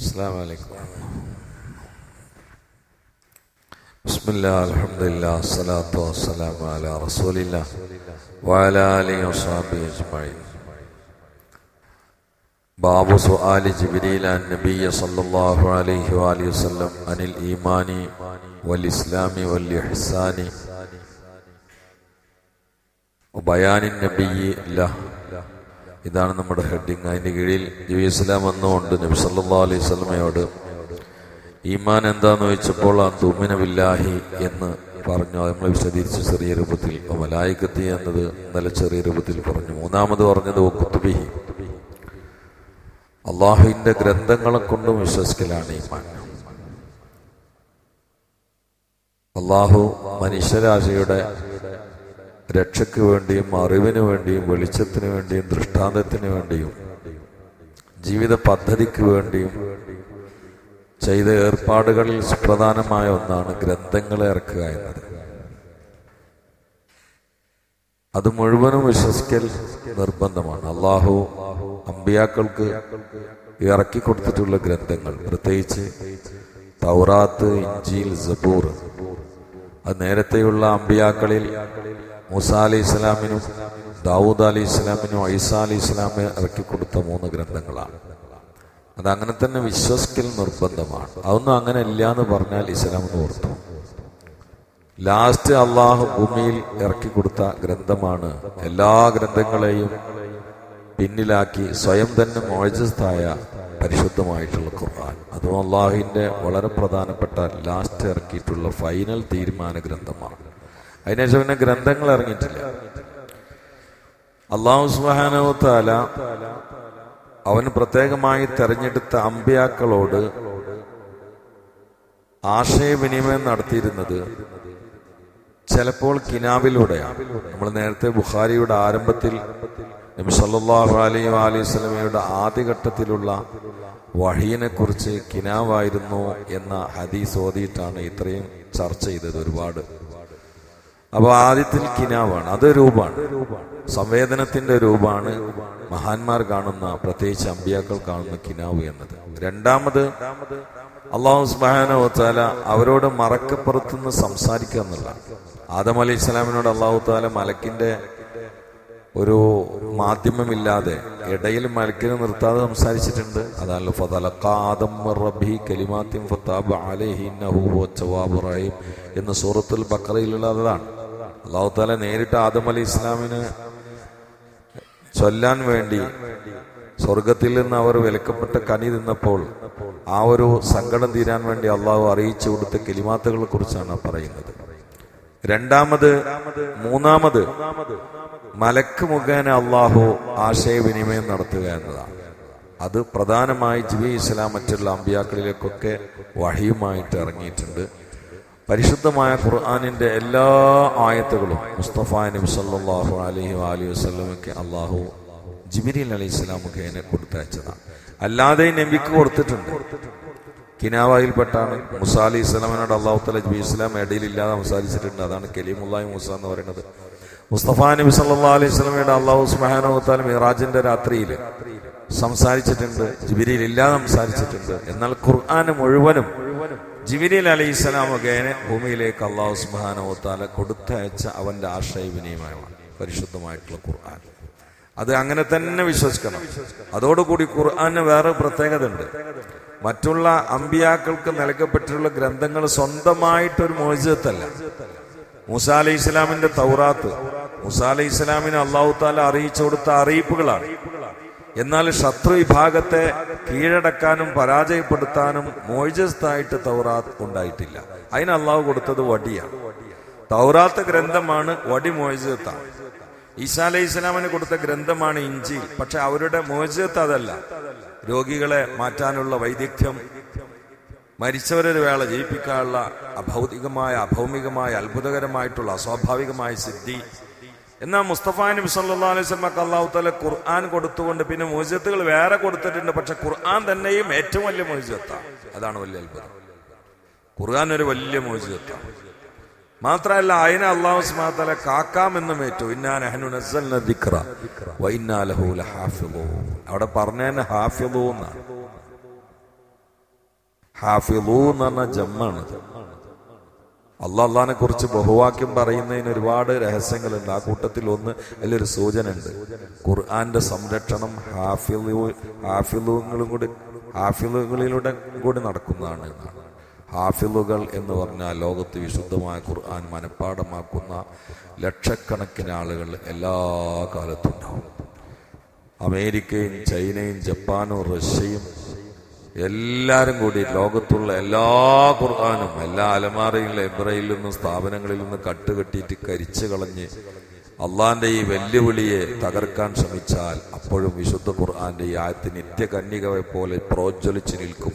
السلام عليكم بسم الله الحمد لله الصلاة والسلام على رسول الله وعلى آله وصحبه أجمعين باب سؤال جبريل عن النبي صلى الله عليه وآله وسلم عن الإيمان والإسلام والإحسان وبيان النبي له ഇതാണ് നമ്മുടെ ഹെഡിങ്. അതിന്റെ കീഴിൽ നബി ഇസ്ലാം വന്നുകൊണ്ട് നബി സല്ലാ അലൈഹി സ്വലമയോട് ഈമാൻ എന്താന്ന് ചോദിച്ചപ്പോൾ ആ തുമിന ബില്ലാഹി എന്ന് പറഞ്ഞു. നമ്മൾ വിശദീകരിച്ച്. ചെറിയ രൂപത്തിൽ. മലായിക്കത്തി എന്നത് നല്ല ചെറിയ രൂപത്തിൽ പറഞ്ഞു. മൂന്നാമത് പറഞ്ഞത് ഒക്കുത്തുബിഹി അള്ളാഹുവിന്റെ ഗ്രന്ഥങ്ങളെ കൊണ്ടും വിശ്വസിക്കലാണ് ഈമാൻ. അള്ളാഹു മനുഷ്യരാശിയുടെ രക്ഷയ്ക്ക് വേണ്ടിയും അറിവിന് വേണ്ടിയും വെളിച്ചത്തിന് വേണ്ടിയും ദൃഷ്ടാന്തത്തിന് വേണ്ടിയും ജീവിത പദ്ധതിക്ക് വേണ്ടിയും ചെയ്ത ഏർപ്പാടുകളിൽ സുപ്രധാനമായ ഒന്നാണ് ഗ്രന്ഥങ്ങളെ ഇറക്കുക എന്നത്. അത് മുഴുവനും വിശ്വസിക്കൽ നിർബന്ധമാണ്. അള്ളാഹു അമ്പിയാക്കൾക്ക് ഇറക്കി കൊടുത്തിട്ടുള്ള ഗ്രന്ഥങ്ങൾ പ്രത്യേകിച്ച് തൗറാത്ത് ഇഞ്ചിൽ സബൂർ. അത് നേരത്തെയുള്ള അമ്പിയാക്കളിൽ മൂസ അലി ഇസ്ലാമിനും ദാവൂദ് അലി ഇസ്ലാമിനും ഐസ അലി ഇസ്ലാമിന് ഇറക്കി കൊടുത്ത മൂന്ന് ഗ്രന്ഥങ്ങളാണ്. അത് അങ്ങനെ തന്നെ വിശ്വസിക്കൽ നിർബന്ധമാണ്. അതൊന്നും അങ്ങനെ ഇല്ല എന്ന് പറഞ്ഞാൽ ഇസ്ലാം എന്ന് ഓർത്തു. ലാസ്റ്റ് അള്ളാഹു ഭൂമിയിൽ ഇറക്കി കൊടുത്ത ഗ്രന്ഥമാണ് എല്ലാ ഗ്രന്ഥങ്ങളെയും പിന്നിലാക്കി സ്വയം തന്നെ മോജസ്തായ പരിശുദ്ധമായിട്ടുള്ള ഖുർആൻ. അതും അള്ളാഹുവിന്റെ വളരെ പ്രധാനപ്പെട്ട ലാസ്റ്റ് ഇറക്കിയിട്ടുള്ള ഫൈനൽ തീരുമാന ഗ്രന്ഥമാണ്. അതിനുശേഷം പിന്നെ ഗ്രന്ഥങ്ങൾ ഇറങ്ങിയിട്ടില്ല അള്ളാഹു സുബാനവത്താല അവന് പ്രത്യേകമായി തെരഞ്ഞെടുത്ത അമ്പിയാക്കളോട് ആശയവിനിമയം നടത്തിയിരുന്നത് ചിലപ്പോൾ കിനാവിലൂടെയാണ്. നമ്മൾ നേരത്തെ ബുഖാരിയുടെ ആരംഭത്തിൽ നബി സല്ലല്ലാഹു അലൈഹി സ്വലമയുടെ ആദ്യഘട്ടത്തിലുള്ള വഹീനെ കുറിച്ച് കിനാവായിരുന്നു എന്ന ഹദീസ് ഓതിയിട്ടാണ് ഇത്രയും ചർച്ച ചെയ്തത് ഒരുപാട്. അപ്പൊ ആദ്യത്തിൽ കിനാവാണ്. അത് രൂപമാണ്. സംവേദനത്തിന്റെ രൂപമാണ്. മഹാന്മാർ കാണുന്ന പ്രത്യേകിച്ച് അമ്പിയാക്കൾ കാണുന്ന കിനാവ് എന്നത്. രണ്ടാമത് അള്ളാഹു താല അവരോട് മറക്കപ്പുറത്തുനിന്ന് സംസാരിക്കുക എന്നുള്ള ആദം അലി ഇസ്ലാമിനോട് അള്ളാഹു താല മലക്കിന്റെ ഒരു മാധ്യമമില്ലാതെ ഇടയിൽ മലക്കിനെ നിർത്താതെ സംസാരിച്ചിട്ടുണ്ട്. അതാണല്ലോ എന്ന സൂറത്തുൽ ബക്കറയിലുള്ള അതാണ് അള്ളാഹു താല നേരിട്ട് ആദം അലി ഇസ്ലാമിന് ചൊല്ലാൻ വേണ്ടി സ്വർഗത്തിൽ നിന്ന് അവർ വിലക്കപ്പെട്ട കനി നിന്നപ്പോൾ ആ ഒരു സങ്കടം തീരാൻ വേണ്ടി അള്ളാഹു അറിയിച്ചു കൊടുത്ത കിലിമാത്തുകളെ കുറിച്ചാണ് പറയുന്നത്. രണ്ടാമത് മൂന്നാമത് മലക്ക് മുഖേന അള്ളാഹു ആശയവിനിമയം നടത്തുക എന്നതാണ്. അത് പ്രധാനമായി ജിബി ഇസ്ലാം മറ്റുള്ള അമ്പിയാക്കളിലേക്കൊക്കെ വഴിയുമായിട്ട് ഇറങ്ങിയിട്ടുണ്ട്. പരിശുദ്ധമായ ഖുർആാനിന്റെ എല്ലാ ആയത്തുകളും മുസ്തഫ നബി സല്ലാഹു അലഹി അലി വസ്ലമയ്ക്ക് അള്ളാഹു ജിബിരി അലി ഇസ്ലാം മുഖേന കൊടുത്തയച്ചതാണ്. അല്ലാതെ നബിക്ക് കൊടുത്തിട്ടുണ്ട്. കിനാവായിൽപ്പെട്ടാണ് മുസ അലി ഇസ്ലാമിനോട് അള്ളാഹു തല ജബി ഇസ്ലാം ഇടയിലില്ലാതെ സംസാരിച്ചിട്ടുണ്ട്. അതാണ് കലീമുല്ലായി മുസ എന്ന് പറയുന്നത്. മുസ്തഫ നബി സല്ലാ അലൈഹി സ്വലമയുടെ അള്ളാഹു സുബാനോത്താൽ മിറാജിന്റെ രാത്രിയിൽ സംസാരിച്ചിട്ടുണ്ട്. ജിബിരിയിൽ ഇല്ലാതെ സംസാരിച്ചിട്ടുണ്ട്. എന്നാൽ ഖുർആാന് മുഴുവനും ജിബിരിൽ അലി ഇസ്ലാം മുഖേന ഭൂമിയിലേക്ക് അള്ളാഹു സുബാനോത്താല കൊടുത്തയച്ച അവന്റെ ആശയവിനിമയമാണ് പരിശുദ്ധമായിട്ടുള്ള ഖുർആൻ. അത് അങ്ങനെ തന്നെ വിശ്വസിക്കണം. അതോടുകൂടി ഖുർആന് വേറെ പ്രത്യേകത ഉണ്ട് മറ്റുള്ള അമ്പിയാക്കൾക്ക് നൽകപ്പെട്ടിട്ടുള്ള ഗ്രന്ഥങ്ങൾ സ്വന്തമായിട്ടൊരു മോചിതത്തല്ല. മൂസ അലൈഹി ഇസ്ലാമിന്റെ തൗറാത്ത് മൂസ അലൈഹി ഇസ്ലാമിന് അള്ളാഹു താല അറിയിച്ചു കൊടുത്ത അറിയിപ്പുകളാണ്. എന്നാൽ ശത്രു വിഭാഗത്തെ കീഴടക്കാനും പരാജയപ്പെടുത്താനും മോജസ്തായിട്ട് തൗറാത്ത് ഉണ്ടായിട്ടില്ല. അതിന് അള്ളാഹു കൊടുത്തത് വടിയാണ്. തൗറാത്ത് ഗ്രന്ഥമാണ് വടി മോജത്താണ് ഈസാ അലൈഹി ഇസ്ലാമിന് കൊടുത്ത ഗ്രന്ഥമാണ് ഇഞ്ചി പക്ഷെ അവരുടെ മോചത്ത് അതല്ല. രോഗികളെ മാറ്റാനുള്ള വൈദഗ്ധ്യം മരിച്ചവരൊരു വേള ജയിപ്പിക്കാനുള്ള അഭൗതികമായ അഭൗമികമായ അത്ഭുതകരമായിട്ടുള്ള അസ്വാഭാവികമായ സിദ്ധി എന്നാൽ മുസ്തഫ നബി സല്ലാ അലൈഹി സ്വലമക്ക് അള്ളാഹു തല ഖുർആൻ കൊടുത്തുകൊണ്ട് പിന്നെ മോചത്തുകൾ വേറെ കൊടുത്തിട്ടുണ്ട്. പക്ഷെ ഖുർആൻ തന്നെയും ഏറ്റവും വലിയ മോചത്താണ് അതാണ് വലിയ അത്ഭുതം. ഖുർആൻ ഒരു വലിയ മോചത്താണ് മാത്രമല്ല അതിനെ അള്ളാഹു സ്മാത്തല കാക്കാമെന്നും ഏറ്റു. അവിടെ പറഞ്ഞ ഹാഫിദു ഹാഫിലു എന്ന് പറഞ്ഞ ജമ്മാണ്. അള്ളാഹ് അള്ളഹാനെ കുറിച്ച് ബഹുവാക്യം പറയുന്നതിന് ഒരുപാട് രഹസ്യങ്ങളുണ്ട്. ആ കൂട്ടത്തിൽ ഒന്ന് അതിലൊരു സൂചന ഉണ്ട് ഖുർആന്റെ സംരക്ഷണം ഹാഫിലു ഹാഫിലുകളും കൂടി ഹാഫിലുകളിലൂടെ കൂടി നടക്കുന്നതാണ് എന്നാണ്. ഹാഫിലുകൾ എന്ന് പറഞ്ഞാൽ ലോകത്ത് വിശുദ്ധമായ ഖുർആൻ മനഃപ്പാടമാക്കുന്ന ലക്ഷക്കണക്കിന് ആളുകൾ എല്ലാ കാലത്തും ഉണ്ടാവും. അമേരിക്കയും ചൈനയും ജപ്പാനും റഷ്യയും എല്ലാരും കൂടി ലോകത്തുള്ള എല്ലാ ഖുർആാനും എല്ലാ അലമാറയും ലൈബ്രറിയിൽ നിന്നും സ്ഥാപനങ്ങളിൽ നിന്ന് കട്ടുകെട്ടിയിട്ട് കരിച്ചു കളഞ്ഞ് അള്ളാന്റെ ഈ വെല്ലുവിളിയെ തകർക്കാൻ ശ്രമിച്ചാൽ അപ്പോഴും വിശുദ്ധ ഖുർആന്റെ ഈ ആയത്ത് നിത്യകന്യകയെ പോലെ പ്രോജ്വലിച്ചു നിൽക്കും.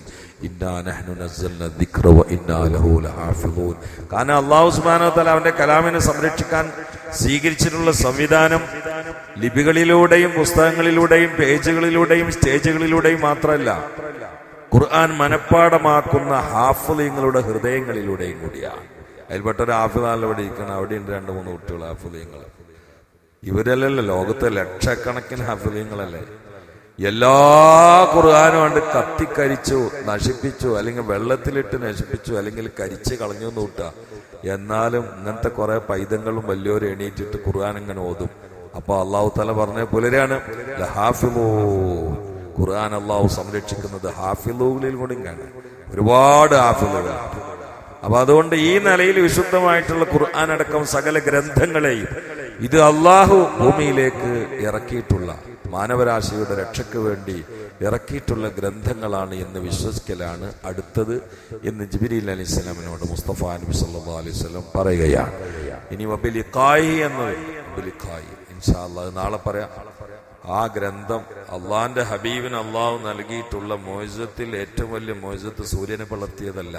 കാരണം അള്ളാഹു അവന്റെ കലാമിനെ സംരക്ഷിക്കാൻ സ്വീകരിച്ചിട്ടുള്ള സംവിധാനം ലിപികളിലൂടെയും പുസ്തകങ്ങളിലൂടെയും പേജുകളിലൂടെയും സ്റ്റേജുകളിലൂടെയും മാത്രമല്ല ഖുർആൻ മനഃപ്പാടമാക്കുന്ന ഹാഫുലിങ്ങളുടെ ഹൃദയങ്ങളിലൂടെയും കൂടിയാണ്. അതിൽപ്പെട്ട ഒരു ഹാഫിദാണ് ഇവിടെ ഇരിക്കണം അവിടെയുണ്ട് രണ്ട് മൂന്ന് കുട്ടികൾ ഹാഫുലിങ്ങൾ ഇവരല്ലല്ലോ ലോകത്തെ ലക്ഷക്കണക്കിന് ഹാഫിലിങ്ങളല്ലേ എല്ലാ ഖുർആാനും കണ്ട് കത്തിക്കരിച്ചു നശിപ്പിച്ചു അല്ലെങ്കിൽ വെള്ളത്തിലിട്ട് നശിപ്പിച്ചു അല്ലെങ്കിൽ കരിച്ച് കളഞ്ഞു എന്ന് കൂട്ടുക. എന്നാലും ഇങ്ങനത്തെ കുറെ പൈതങ്ങളും വലിയവരും എണീറ്റിട്ട് ഖുർആൻ ഇങ്ങനെ ഓതും. അപ്പൊ അള്ളാഹു തല പറഞ്ഞ പുലരാണ് ലഹാഫിലൂ ഖുർആൻ അള്ളാഹു സംരക്ഷിക്കുന്നത് ഹാഫിലൂലിൽ കൂടി കാണാൻ ഒരുപാട് ഹാഫിലുകൾ അപ്പൊ അതുകൊണ്ട് ഈ നിലയിൽ വിശുദ്ധമായിട്ടുള്ള ഖുർആൻ അടക്കം സകല ഗ്രന്ഥങ്ങളെയും ഇത് അള്ളാഹു ഭൂമിയിലേക്ക് ഇറക്കിയിട്ടുള്ള മാനവരാശിയുടെ രക്ഷയ്ക്ക് വേണ്ടി ഇറക്കിയിട്ടുള്ള ഗ്രന്ഥങ്ങളാണ് എന്ന് വിശ്വസിക്കലാണ് അടുത്തത് എന്ന് ജിബിരിൽ അലി സ്വലാമിനോട് മുസ്തഫ നബി സല്ലാ അലൈഹി സ്വലം പറയുകയാണ്. ഇനി വബിലിഖായി എന്ന് വബിലിഖായി. ഇൻഷാ അല്ലാഹ് നാളെ പറയാം. ആ ഗ്രന്ഥം അള്ളാന്റെ ഹബീബിന് അള്ളാഹു നൽകിയിട്ടുള്ള മോചത്തിൽ ഏറ്റവും വലിയ മോചത്ത് സൂര്യനെ പിളർത്തിയതല്ല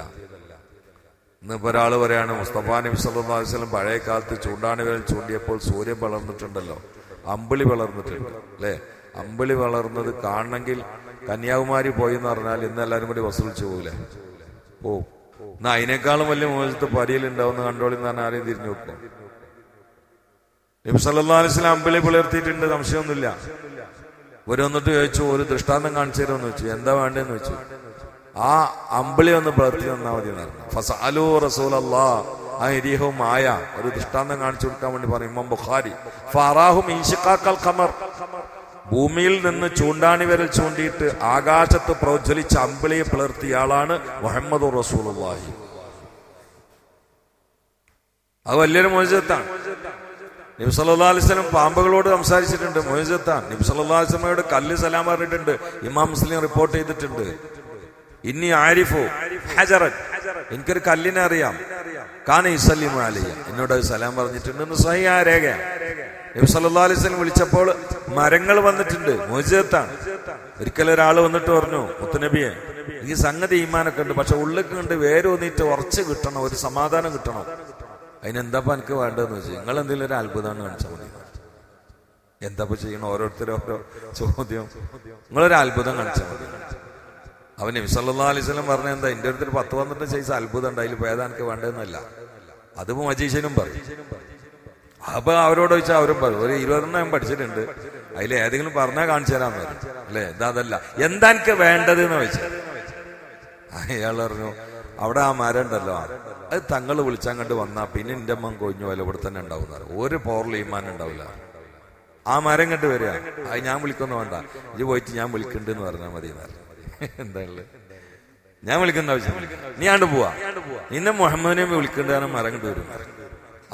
ഇന്നിപ്പോ ഒരാൾ പറയാണ് മുസ്തഫ നബി വസല്ലം പഴയ കാലത്ത് ചൂണ്ടാണി ചൂണ്ടിയപ്പോൾ സൂര്യൻ വളർന്നിട്ടുണ്ടല്ലോ അമ്പിളി വളർന്നിട്ടുണ്ട് അല്ലെ? അമ്പിളി വളർന്നത് കാണണമെങ്കിൽ കന്യാകുമാരി പോയി എന്ന് പറഞ്ഞാൽ ഇന്ന് എല്ലാവരും കൂടി വസൂലിച്ചു പോകില്ലേ ഓ എന്നാ അതിനേക്കാളും വലിയ മോചത്ത് പരിയിലുണ്ടാവുന്ന കണ്ടോളി എന്ന് പറഞ്ഞാൽ ആരെയും തിരിഞ്ഞു നോക്കും? നബി സല്ലല്ലാഹു അലൈഹി വസല്ലം അമ്പിളി പുലർത്തിയിട്ടുണ്ട് സംശയമൊന്നുമില്ല. ഒരു വന്നിട്ട് ചോദിച്ചു ഒരു ദൃഷ്ടാന്തം കാണിച്ചു തരുമെന്ന് വെച്ചു എന്താ വേണ്ടെന്ന് വെച്ചു ആ അമ്പിളി ഒന്ന് പുലർത്തി തന്നാൽ മതി ഫസാലു റസൂൽ ആ ഇരിഹവും ആയ ഒരു ദൃഷ്ടാന്തം കാണിച്ചു കൊടുക്കാൻ വേണ്ടി പറയും ഇമാം ബുഖാരി. ഫറാഹും ഈശിക്കാക്കൽ ഖമർ. ഭൂമിയിൽ നിന്ന് ചൂണ്ടാണി വിരൽ ചൂണ്ടിയിട്ട് ആകാശത്ത് പ്രോജ്വലിച്ച അമ്പിളിയെ പുലർത്തിയ ആളാണ് മുഹമ്മദ് റസൂലുള്ളാഹി. അത് വലിയൊരു മോചത്താണ് നബി പാമ്പുകളോട് സംസാരിച്ചിട്ടുണ്ട്. മൊയ്സത്താൻ നബി കല്ല് സലാം പറഞ്ഞിട്ടുണ്ട്. ഇമാം മുസ്ലിം റിപ്പോർട്ട് ചെയ്തിട്ടുണ്ട്. ഇനി ആരിഫു ഹജറൻ. എനിക്കൊരു കല്ലിനെ അറിയാം. കാന ഇസല്ലിമു അലിയ എന്നോട് സലാം പറഞ്ഞിട്ടുണ്ട് എന്ന് സഹിയാ രേഖ. നബി വിളിച്ചപ്പോൾ മരങ്ങൾ വന്നിട്ടുണ്ട്. മൊയ്സത്താൻ ഒരിക്കലും ഒരാൾ വന്നിട്ട് പറഞ്ഞു മുത്തുനബിയെ ഈ സംഗതി ഈമാനൊക്കെ ഉണ്ട്. പക്ഷെ ഉള്ളിൽ കണ്ട് വേരൂന്നിട്ട് ഉറച്ച് കിട്ടണം. ഒരു സമാധാനം കിട്ടണം. അതിനെന്താപ്പ എനിക്ക് വേണ്ടതെന്ന് വെച്ചാൽ നിങ്ങൾ എന്തെങ്കിലും ഒരു അത്ഭുതമാണ് കാണിച്ചാൽ മതി. എന്താപ്പ ചെയ്യണം? ഓരോരുത്തരും ഓരോ ചോദ്യം. നിങ്ങളൊരു അത്ഭുതം കാണിച്ചാൽ മതി. അവൻ നബി അലിസ്ലം പറഞ്ഞ എന്താ? എന്റെ അടുത്തൊരു പത്ത് പന്ത്രണ്ട് സൈസ് അത്ഭുതം ഉണ്ട് അതിൽ ഭേദം എനിക്ക് വേണ്ടതെന്നല്ല. അതിപ്പോ മജീഷനും പറയും. അപ്പൊ അവരോട് ചോദിച്ചാൽ അവരും പറഞ്ഞു ഒരു ഇരുപതെണ്ണം ഞാൻ പഠിച്ചിട്ടുണ്ട്. അതിൽ ഏതെങ്കിലും പറഞ്ഞാൽ കാണിച്ചു തരാന്ന് പറയും. അല്ലേ? എന്താ അതല്ല. എന്താ എനിക്ക് വേണ്ടത് എന്ന് വെച്ചാൽ അയാൾ പറഞ്ഞു അവിടെ ആ മരം ഉണ്ടല്ലോ. അത് തങ്ങൾ വിളിച്ചാൽ കണ്ട് വന്നാൽ പിന്നെ എന്റെ അമ്മ കൊഞ്ഞു പോലെ ഇവിടെ തന്നെ ഉണ്ടാവും ഒരു പോറിൽ ഈമാൻ ഉണ്ടാവില്ല. ആ മരം കണ്ട് വരിക. അത് ഞാൻ വിളിക്കൊന്നും വേണ്ട. ഇത് പോയിട്ട് ഞാൻ വിളിക്കുന്നുണ്ട് എന്ന് പറഞ്ഞാൽ മതി എന്താണല്ലേ ഞാൻ വിളിക്കുന്ന ആവശ്യം നീ ആണ്ട് പോവാ. നിന്നെ മുഹമ്മദിനെ വിളിക്കേണ്ടതാണ് മരം കണ്ടു വരും.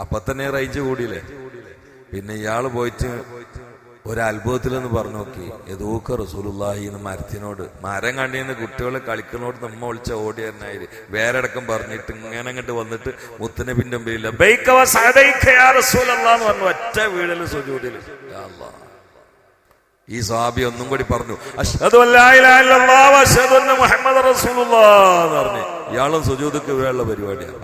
അപ്പൊ തന്നെ റേഞ്ച് കൂടിയില്ലേ? പിന്നെ ഇയാൾ പോയിട്ട് ഒരു എന്ന് പറഞ്ഞു നോക്കി. യദൂക്ക റസൂലുള്ളാഹി എന്ന് മരത്തിനോട് മരം കണ്ടിന്ന് കുട്ടികളെ കളിക്കുന്നോട് നമ്മ വിളിച്ച ഓടി തന്നായി വേറെടക്കം പറഞ്ഞിട്ട് ഇങ്ങനെ അങ്ങോട്ട് വന്നിട്ട് മുത്തനബിന്റെ മുമ്പിലില്ല. പറഞ്ഞു. ഒറ്റ വീടിൽ സുജൂടിൽ. ഈ സാബി ഒന്നും കൂടി പറഞ്ഞു. റസൂലുള്ള മുഹമ്മദ റസൂലുള്ളാഹ് എന്ന് പറഞ്ഞു. ഇയാളും സുജൂദക്ക് വീഴുള്ള പരിപാടിയാണ്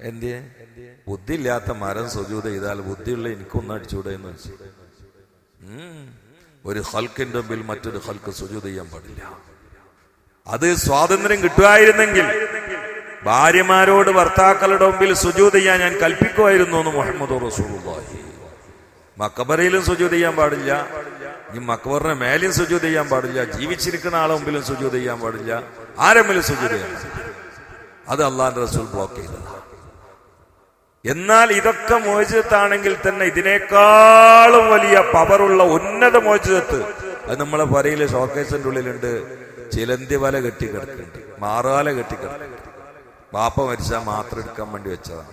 ഏ, ഏ, പറ്റില്ല. No, no, no, no, no. എന്തേ ബുദ്ധിയില്ലാത്ത മരം സുജൂത ചെയ്താൽ ബുദ്ധിയുള്ള എനിക്കൊന്നും അടിച്ചൂടെ എന്ന് വെച്ചു ഒരു ഹൽക്കിന്റെ മുമ്പിൽ മറ്റൊരു ഹൽക്ക് സുജൂത ചെയ്യാൻ പാടില്ല. അത് സ്വാതന്ത്ര്യം കിട്ടുമായിരുന്നെങ്കിൽ ഭാര്യമാരോട് ഭർത്താക്കളുടെ മുമ്പിൽ സുജൂത ചെയ്യാൻ ഞാൻ കൽപ്പിക്കുമായിരുന്നു എന്ന് മുഹമ്മദ് റസൂലുള്ളാഹി. മക്കബറയിലും സുജൂത ചെയ്യാൻ പാടില്ല. ഈ മക്ബറിനെ മേലെയും സുജൂത ചെയ്യാൻ പാടില്ല. ജീവിച്ചിരിക്കുന്ന ആളെ മുമ്പിലും സുജൂത ചെയ്യാൻ പാടില്ല. ആരെമ്പിലും സുജൂത ചെയ്യാൻ. അത് അള്ളാഹിന്റെ റസൂൽ ബ്ലോക്ക് ചെയ്തതാണ്. എന്നാൽ ഇതൊക്കെ മോചിതത്താണെങ്കിൽ തന്നെ ഇതിനേക്കാളും വലിയ പവറുള്ള ഉന്നത മോചിതത്ത്. അത് നമ്മളെ പറയിൽ ഷോക്കേസിന്റെ ഉള്ളിലുണ്ട്. ചിലന്തി വല കെട്ടി കിടക്കുന്നുണ്ട്. മാറാല കെട്ടി കിടക്കുന്നുണ്ട്. വാപ്പ മരിച്ചാൽ മാത്രം എടുക്കാൻ വേണ്ടി വെച്ചതാണ്.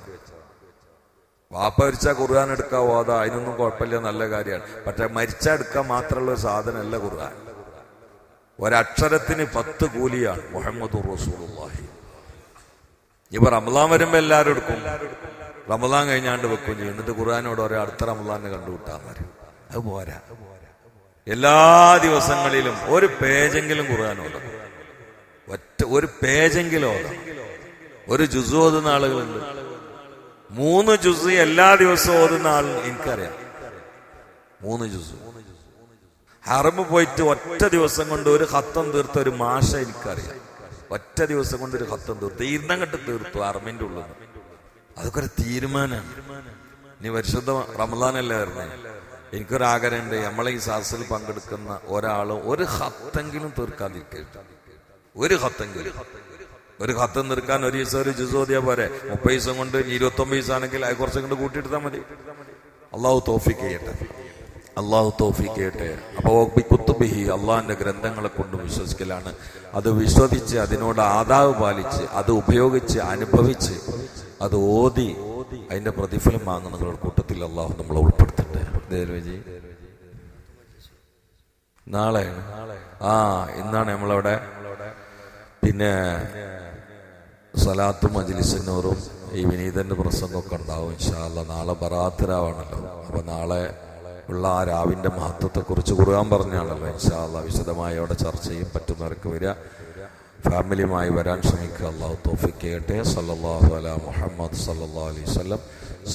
വാപ്പ മരിച്ചാൽ ഖുർആൻ എടുക്കാൻ ഓതാ അതിനൊന്നും കുഴപ്പമില്ല നല്ല കാര്യമാണ്. പക്ഷെ മരിച്ചാൽ എടുക്കാൻ മാത്രമുള്ള ഒരു സാധനമല്ല ഖുർആൻ. ഒരക്ഷരത്തിന് പത്ത് കൂലിയാണ് മുഹമ്മദ് റസൂലുള്ളാഹി. ഇപ്പൊ അമലാൻ വരുമ്പോ എല്ലാവരും എടുക്കും. റമദാൻ കഴിഞ്ഞാണ്ട് വെക്കും ചെയ്യും. എന്നിട്ട് ഖുർആാനോട് പറയാം അടുത്ത റമദാനെ കണ്ടുവിട്ടാൽ മതി അത് പോരാ. എല്ലാ ദിവസങ്ങളിലും ഒരു പേജെങ്കിലും ഖുർആൻ ഓതാം. ഒറ്റ ഒരു പേജെങ്കിലും ഒരു ജുസ് ഓതുന്ന ആളുകളുണ്ട്. മൂന്ന് ജുസ് എല്ലാ ദിവസവും ഓതുന്ന ആൾ എനിക്കറിയാം. മൂന്ന് ജുസ് ഹറമ് പോയിട്ട് ഒറ്റ ദിവസം കൊണ്ട് ഒരു ഹത്തം തീർത്ത ഒരു മാഷ എനിക്കറിയാം. ഒറ്റ ദിവസം കൊണ്ട് ഒരു ഹത്തം തീർത്തു. തീർന്നങ്ങട്ട് തീർത്തു അറമിന്റെ ഉള്ളിൽ അതൊക്കെ ഒരു തീരുമാനമാണ് ഇനി പരിശുദ്ധ റമദാനല്ലേ വരുന്നത് എനിക്കൊരാഗ്രഹമുണ്ട്. നമ്മളെ ഈ സാസിൽ പങ്കെടുക്കുന്ന ഒരാളും ഒരു ഹത്തെങ്കിലും തീർക്കാതിരിക്കരുത് ഒരു ഹത്തെങ്കിലും. ഒരു ഹത്ത് നിർക്കാൻ ഒരു ദിവസം ഒരു ജിസോദിയ പോരെ. മുപ്പത് ദിവസം കൊണ്ട് ഇരുപത്തി ഒമ്പത് ദിവസം ആണെങ്കിൽ അത് കുറച്ചും കൊണ്ട് കൂട്ടിയെടുത്താൽ മതി. അള്ളാഹു തോഫിക്ക് ചെയ്യട്ടെ. അള്ളാഹു തോഫിക്ക് ചെയ്യട്ടെ. അപ്പൊ കുത്തുബിഹി അള്ളാഹിന്റെ ഗ്രന്ഥങ്ങളെ കൊണ്ട് വിശ്വസിക്കലാണ്. അത് വിശ്വസിച്ച് അതിനോട് ആദാവ് പാലിച്ച് അത് ഉപയോഗിച്ച് അനുഭവിച്ച് അത് ഓതി അതിന്റെ പ്രതിഫലം വാങ്ങുന്നവരുടെ കൂട്ടത്തിൽ അള്ളാഹു നമ്മളെ ഉൾപ്പെടുത്തട്ടെ. ദേവജി നാളെ. ആ ഇന്നാണ് നമ്മളവിടെ. പിന്നെ സലാത്തും മജിലിസിനോറും ഈ വിനീതന്റെ പ്രസംഗമൊക്കെ ഉണ്ടാവും ഇൻഷാല്ല നാളെ ബറാത്തരാവാണല്ലോ. അപ്പൊ നാളെ ഉള്ള ആ രാവിന്റെ മഹത്വത്തെ കുറിച്ച് കുറുകാൻ പറഞ്ഞാണല്ലോ ഇൻഷാല്ല വിശദമായി അവിടെ ചർച്ച ചെയ്യും പറ്റുന്നവർക്ക് വരിക. ഫാമിലിയുമായി വരാൻ ശ്രമിക്കുക അള്ളാഹു തോഫിക്ക് ചെയ്യട്ടെ സല്ലല്ലാഹു അല മുഹമ്മദ് സല്ലല്ലാഹു അലൈഹി വസല്ലം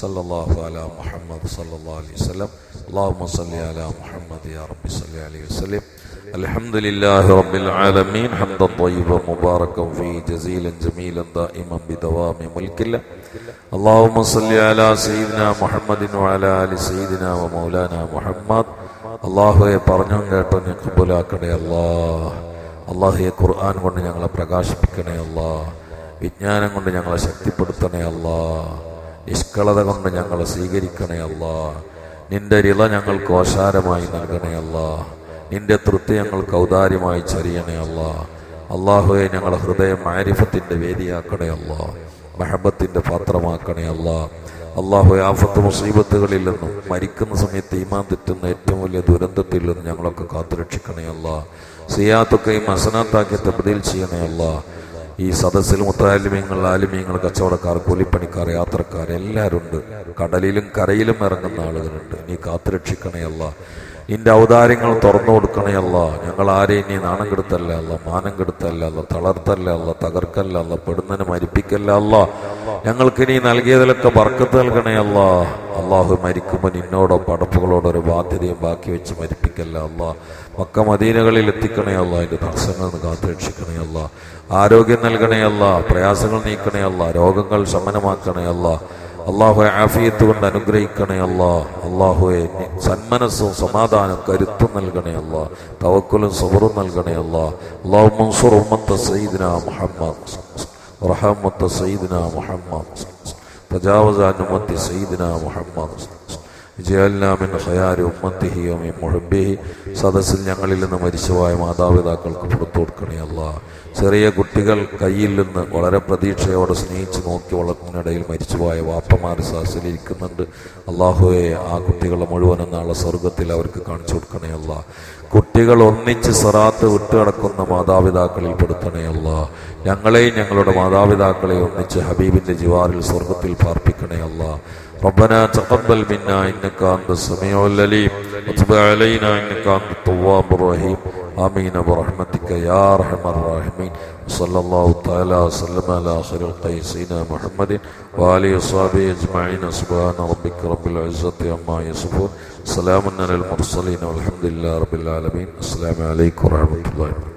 സല്ലല്ലാഹു അല മുഹമ്മദ് സല്ലല്ലാഹു അലൈഹി വസല്ലം اللهم صل على محمد يا رب صل عليه وسلم الحمد لله رب العالمين حمدا طيبا مباركا فيه جزيلا جميلا دائما بدوام ملك الله اللهم صل على سيدنا محمد وعلى ال سيدنا ومولانا محمد അള്ളാഹുയെ പറഞ്ഞു കേട്ടോ നീ കബൂലാക്കണേ അല്ലാ അള്ളാഹുയെ ഖുർആൻ കൊണ്ട് ഞങ്ങളെ പ്രകാശിപ്പിക്കണേ അല്ലാ. വിജ്ഞാനം കൊണ്ട് ഞങ്ങളെ ശക്തിപ്പെടുത്തണേ അല്ലാ. നിഷ്കളത കൊണ്ട് ഞങ്ങളെ സ്വീകരിക്കണേ അല്ലാ. നിന്റെ റിള ഞങ്ങൾക്ക് ഓശാരമായി നൽകണേ അല്ലാ. നിന്റെ തൃപ്തി ഞങ്ങൾക്ക് ഔദാര്യമായി ചെറിയണേ അല്ലാ. അള്ളാഹുയെ ഞങ്ങളുടെ ഹൃദയം ആരിഫത്തിന്റെ വേദിയാക്കണേ അല്ലാ. മെഹബത്തിന്റെ പാത്രമാക്കണേ അല്ലാ. അള്ളാഹു ആഫത്ത് മുസീബത്തുകളിൽ നിന്നും മരിക്കുന്ന സമയത്ത് ഈമാൻ തെറ്റുന്ന ഏറ്റവും വലിയ ദുരന്തത്തിൽ നിന്നും ഞങ്ങളൊക്കെ കാത്തുരക്ഷിക്കണേ അല്ല സിയാത്തൊക്കെയും അസനാത്താക്കി തബ്ദീൽ ചെയ്യണേ അല്ല ഈ സദസ്സിൽ മുത്താലിമ്യങ്ങൾ ആലിമ്യങ്ങൾ കച്ചവടക്കാർ കൂലിപ്പണിക്കാർ യാത്രക്കാർ എല്ലാവരുണ്ട്. കടലിലും കരയിലും ഇറങ്ങുന്ന ആളുകളുണ്ട്. നീ കാത്തുരക്ഷിക്കണേ അല്ല നിന്റെ ഔദാര്യങ്ങൾ തുറന്നു കൊടുക്കണേ അല്ല. ഞങ്ങൾ ആരെയും നീ നാണം കെടുത്തല്ല അല്ല മാനം കെടുത്തല്ല അല്ല തളർത്തല്ല അല്ല തകർക്കല്ല അല്ല പെടുന്നതിന് മരിപ്പിക്കല്ല അല്ല. ഞങ്ങൾക്ക് നീ നൽകിയതിലൊക്കെ ബർക്കത്ത് നൽകണേ അല്ല. അള്ളാഹു മരിക്കുമ്പോൾ നിന്നോടോ പടപ്പുകളോടോ ഒരു ബാധ്യതയും ബാക്കി വെച്ച് മരിപ്പിക്കല്ല അല്ല. മക്ക മദീനകളിൽ എത്തിക്കണേ അല്ല അതിന്റെ തടസ്സങ്ങൾ നിന്ന് കാത്തുരക്ഷിക്കണേ അല്ല. ആരോഗ്യം നൽകണേ അല്ല പ്രയാസങ്ങൾ നീക്കണേ അല്ല രോഗങ്ങൾ ശമനമാക്കണേ അല്ല. അള്ളാഹുവെ ആഫിയത്ത് കൊണ്ട് അനുഗ്രഹിക്കണേ അല്ലാ. അള്ളാഹുവെ സന്മനസ്സും സമാധാനം കരുത്തും നൽകണേ അല്ലാ. തവക്കുലും സുഹറും നൽകണേ അല്ലാ. അള്ളാഹു മൻസൂർ ഉമ്മത്ത സയ്യിദിന മുഹമ്മദ്. റഹമത്ത സയ്യിദിന മുഹമ്മദ്. തജാവസാനുമത്തി സയ്യിദിന മുഹമ്മദ്. ജയല്ലാമിൻ ഹയാരി ഉമ്മത്തിഹി ഒമി മുഹബിഹി സദസ്സിൽ ഞങ്ങളിൽ നിന്ന് മരിച്ചുപോയ മാതാപിതാക്കൾക്ക് പുറത്തു കൊടുക്കണേ അല്ലാ. ചെറിയ കുട്ടികൾ കയ്യിൽ നിന്ന് വളരെ പ്രതീക്ഷയോടെ സ്നേഹിച്ച് നോക്കി വളർത്തുന്നതിനിടയിൽ മരിച്ചുപോയ വാപ്പമാർ സദസ്സിൽ ഇരിക്കുന്നുണ്ട് അള്ളാഹുവെ ആ കുട്ടികളെ മുഴുവനും നാളെ സ്വർഗത്തിൽ അവർക്ക് കാണിച്ചു കൊടുക്കണേ അല്ല കുട്ടികൾ ഒന്നിച്ച് സറാത്ത് വിട്ടുകിടക്കുന്ന മാതാപിതാക്കളിൽ പെടുത്തണേ അല്ല ഞങ്ങളെയും ഞങ്ങളുടെ മാതാപിതാക്കളെയും ഒന്നിച്ച് ഹബീബിന്റെ ജിവാറിൽ സ്വർഗത്തിൽ പാർപ്പിക്കണേ അല്ല ربنا تقبل منا انك انت السميع العليم وتب علينا انك انت التواب الرحيم امين برحمتك يا ارحم الراحمين صلى الله تعالى وسلم على خير الخلق سيدنا محمد واله وصحبه اجمعين سبحان ربك رب العزه عما يصفون سلام على المرسلين والحمد لله رب العالمين السلام عليكم ورحمه الله وبركاته